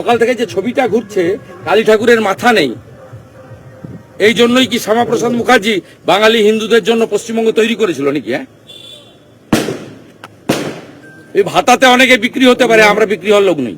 সকাল থেকে যে ছবিটা ঘুরছে কালী ঠাকুরের মাথা নেই এই জন্যই কি শ্যামাপ্রসাদ মুখার্জি বাঙালি হিন্দুদের জন্য পশ্চিমবঙ্গ তৈরি করেছিল নাকি হ্যাঁ এই ভাতাতে অনেকে বিক্রি হতে পারে আমরা বিক্রি হওয়ার লোক নই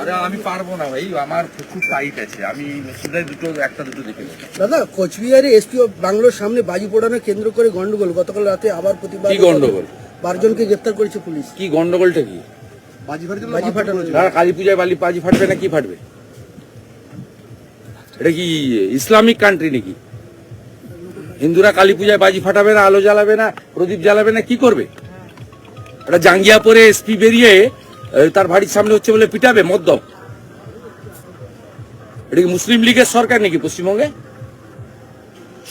আরে আমি পারব না ভাই আমার প্রচুর টাইট আছে। আমি সিধাই দুটো একটা দুটো দেখে দাদা কোচবিহারে এসপি বাংলোর সামনে বাজি পোড়ানো কেন্দ্র করে গন্ডগোল। গতকাল রাতে আবার প্রতিবাদ কি গন্ডগোল? বারজনকে গ্রেফতার করেছে পুলিশ। কি গন্ডগোলটা কি? বাজি ফাটানো। না কালী পূজায় বালি বাজি ফাটবে না কি ফাটবে? এটা কি ইসলামিক কান্ট্রি নাকি? হিন্দুরা কালী পূজায় বাজি ফাটাবে না, আলো জ্বালাবে না, প্রদীপ জ্বালাবে না, কি করবে? এটা জাঙ্গিয়া পরে এসপি বেরিয়ে তার বাড়ির সামনে হচ্ছে বলে পিটাবে মদ্যপ। এটা কি মুসলিম লীগের সরকার নাকি পশ্চিমবঙ্গে?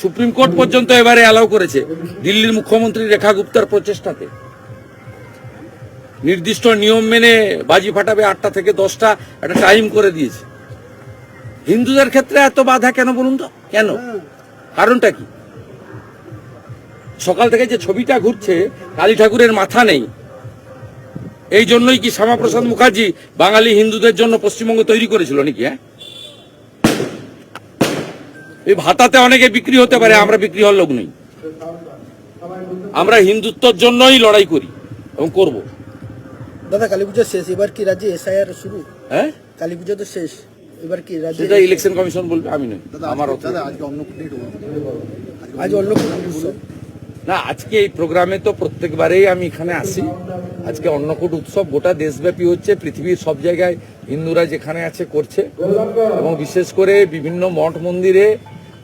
সুপ্রিম কোর্ট পর্যন্ত এবারে অ্যালাউ করেছে দিল্লির মুখ্যমন্ত্রী রেখা গুপ্তার প্রচেষ্টাতে। নির্দিষ্ট নিয়ম মেনে বাজি ফাটাবে আটটা থেকে দশটা, একটা টাইম করে দিয়েছে। হিন্দুদের ক্ষেত্রে এত বাধা কেন বলুন তো? কেন? কারণটা কি? সকাল থেকে যে ছবিটা ঘুরছে কালী ঠাকুরের মাথা নেই। এই জন্যই কি শ্যামাপ্রসাদ মুখার্জি বাঙালি হিন্দুদের জন্য পশ্চিমবঙ্গ তৈরি করেছিল নাকি হ্যাঁ? এই ভাতাতে অনেকে বিক্রি হতে পারে আমরা বিক্রি হওয়ার লোক নই। আমরা হিন্দুত্বর জন্যই লড়াই করি এবং করব। দাদা কালী পুজো শেষ এবার কি রাজ্যে এসআইআর শুরু? হ্যাঁ? কালী পুজো তো শেষ এবার কি রাজ্যে সেটা ইলেকশন কমিশন বলবে আমি নই। আমার অত- আজ অন্য কোনো উৎসব না আজকে এই প্রোগ্রামে তো প্রত্যেকবারেই আমি এখানে আসি। আজকে অন্নকূট উৎসব গোটা দেশব্যাপী হচ্ছে পৃথিবীর সব জায়গায় হিন্দুরা যেখানে আছে করছে। এবং বিশেষ করে বিভিন্ন মঠ মন্দিরে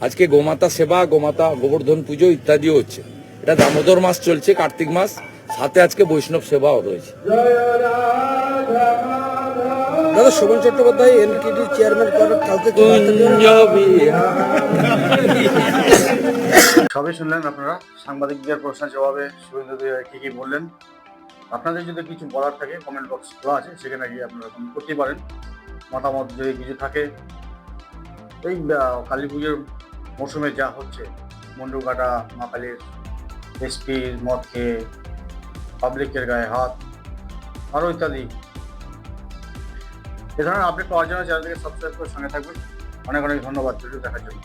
আজকে গোমাতা সেবা গোমাতা গোবর্ধন পুজো ইত্যাদিও হচ্ছে। এটা দামোদর মাস চলছে কার্তিক মাস। সাথে আজকে বৈষ্ণব সেবাও রয়েছে। দাদা শোভন চট্টোপাধ্যায় এনটিটির চেয়ারম্যান কালকে সবই শুনলেন আপনারা। সাংবাদিকদের প্রশ্নের জবাবে শুভেন্দু কি কি বললেন? আপনাদের যদি কিছু বলার থাকে কমেন্ট বক্স খোলা আছে, সেখানে গিয়ে আপনারা কমেন্ট করতেই পারেন। মতামত যদি কিছু থাকে, এই কালী পুজোর মৌসুমে যা হচ্ছে মুন্ডু কাটা মা কালীর এসপির মদ খেয়ে, পাবলিকের গায়ে হাত আরও ইত্যাদি। এ ধরনের আপডেট পাওয়ার জন্য চ্যানেলটিকে সাবস্ক্রাইব করে সঙ্গে থাকবেন। অনেক অনেক ধন্যবাদ। ভিডিও দেখার জন্য।